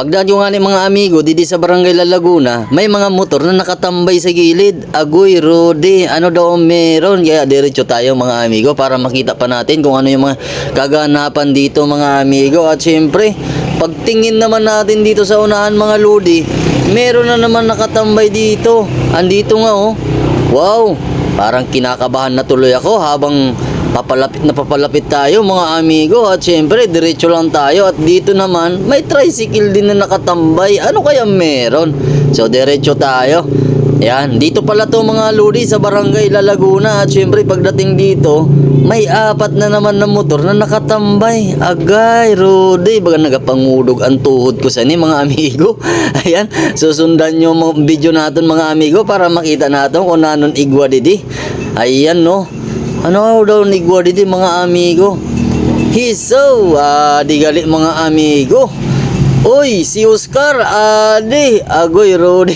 Pagdaan ko nga ni mga amigo, didi sa barangay La Laguna, may mga motor na nakatambay sa gilid. Agoy, Rode, ano daw meron? Kaya diretso tayo mga amigo para makita pa natin kung ano yung mga kaganapan dito mga amigo. At syempre, pagtingin naman natin dito sa unahan mga Lodi, meron na naman nakatambay dito. Andito nga oh. Wow, parang kinakabahan na tuloy ako habang papalapit na papalapit tayo mga amigo. At syempre diretso lang tayo. At dito naman may tricycle din na nakatambay. Ano kaya meron? So diretso tayo yan dito pala to mga lodi sa barangay La Laguna. At syempre pagdating dito may apat na naman na motor na nakatambay. Agay rode baga nagapangudog ang tuhod ko sa ni mga amigo. Ayan susundan nyo mga video natin mga amigo para makita natin kung nanon igwa didi. Ayan no? Ano daw ni Guardi mga amigo? Hiso, ah, di gali mga amigo. Uy, si Oscar, adi, agoy Rodi.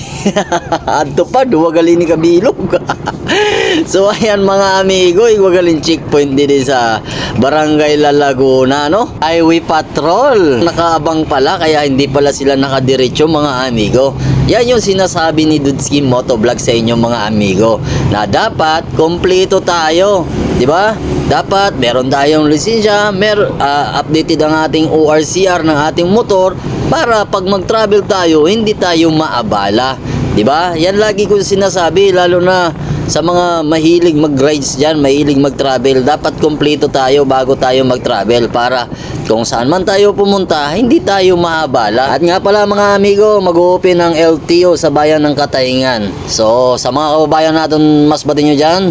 Adto pa, duwa gali ni kabilog. so ayan mga amigo, igwagaling checkpoint din sa Barangay La Laguna, no? Highway Patrol. Nakaabang pala, kaya hindi pala sila nakadiretso mga amigo. Yan yung sinasabi ni Dudski Motovlog sa inyo mga amigo na dapat kompleto tayo, 'di ba? Dapat meron tayong lisensya, mer ah, updated ang ating ORCR ng ating motor para pag mag-travel tayo hindi tayo maabala, 'di ba? Yan lagi ko sinasabi lalo na sa mga mahilig mag-rides dyan, mahilig mag-travel, dapat kompleto tayo bago tayo mag-travel para kung saan man tayo pumunta, hindi tayo maabala. At nga pala mga amigo, mag-open ng LTO sa bayan ng Katayngan. So, sa mga kababayan natin mas batin nyo dyan,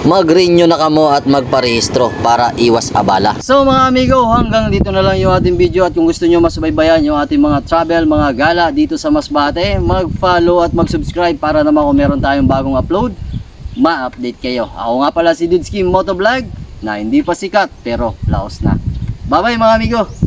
mag-renew na kamo at magparehistro para iwas abala. So mga amigo, hanggang dito na lang yung ating video at kung gusto nyo masubaybayan yung ating mga travel, mga gala dito sa Masbate, mag-follow at mag-subscribe para naman kung meron tayong bagong upload, ma-update kayo. Ako nga pala si Dudski Motovlog na hindi pa sikat pero laos na. Bye bye mga amigo!